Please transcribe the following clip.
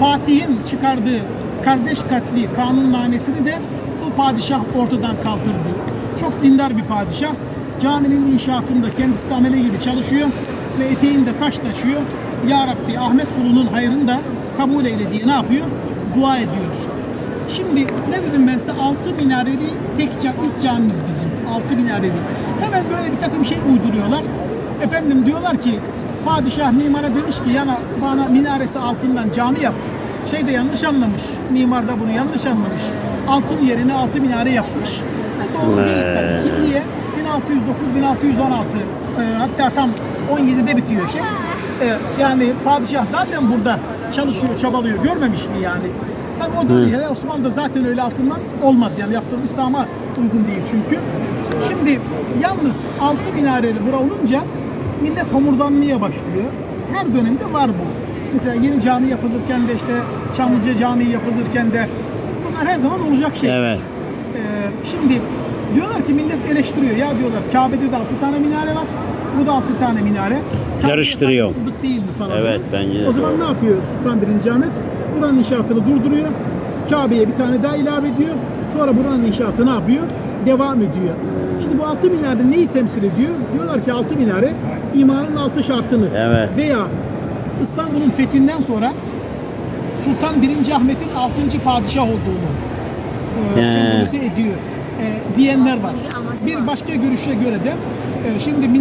Fatih'in çıkardığı kardeş katli kanunnamesini de bu padişah ortadan kaldırdı. Çok dindar bir padişah. Caminin inşaatında kendisi de amele gibi çalışıyor ve eteğinde taş taşıyor. Ya Rabbi Ahmet kulunun hayrını da kabul eyle diye ne yapıyor? Dua ediyor. Şimdi ne dedim ben size? Altı minareli tek ilk camimiz bizim. Altı minareli. Hemen böyle bir takım şey uyduruyorlar. Efendim diyorlar ki padişah mimara demiş ki yana bana minaresi altından cami yap. Şey de yanlış anlamış. Mimar da bunu yanlış anlamış. Altın yerine altı minare yapmış. Ve doğru değil tabii ki. Niye? 1609 1616 e, hatta tam 17'de bitiyor şey. E, yani padişah zaten burada çalışıyor, çabalıyor. Görmemiş mi yani? Tabii o dönemde Osmanlı'da zaten öyle altından olmaz. Yani yaptığım İslam'a uygun değil çünkü. Şimdi yalnız altı minareli bura olunca millet homurdanmaya başlıyor. Her dönemde var bu. Mesela yeni cami yapılırken de işte Çamlıca Camii yapılırken de bunlar her zaman olacak şey. Evet. Ee, şimdi diyorlar ki millet eleştiriyor. Ya diyorlar Kabe'de de 6 tane minare var. Bu da 6 tane minare. Kabe'ye Yarıştırıyor. saygısızlık değil mi falan. Evet, bence O zaman doğru. ne yapıyor Sultan 1. Ahmet? Buranın inşaatını durduruyor. Kabe'ye bir tane daha ilave ediyor. Sonra buranın inşaatı ne yapıyor? Devam ediyor. Şimdi bu altı minare neyi temsil ediyor? Diyorlar ki altı minare imanın altı şartını Evet. veya İstanbul'un fethinden sonra Sultan 1. Ahmet'in 6. padişah olduğunu e, sembolize ediyor e, diyenler var. Bir başka görüşe göre de e, şimdi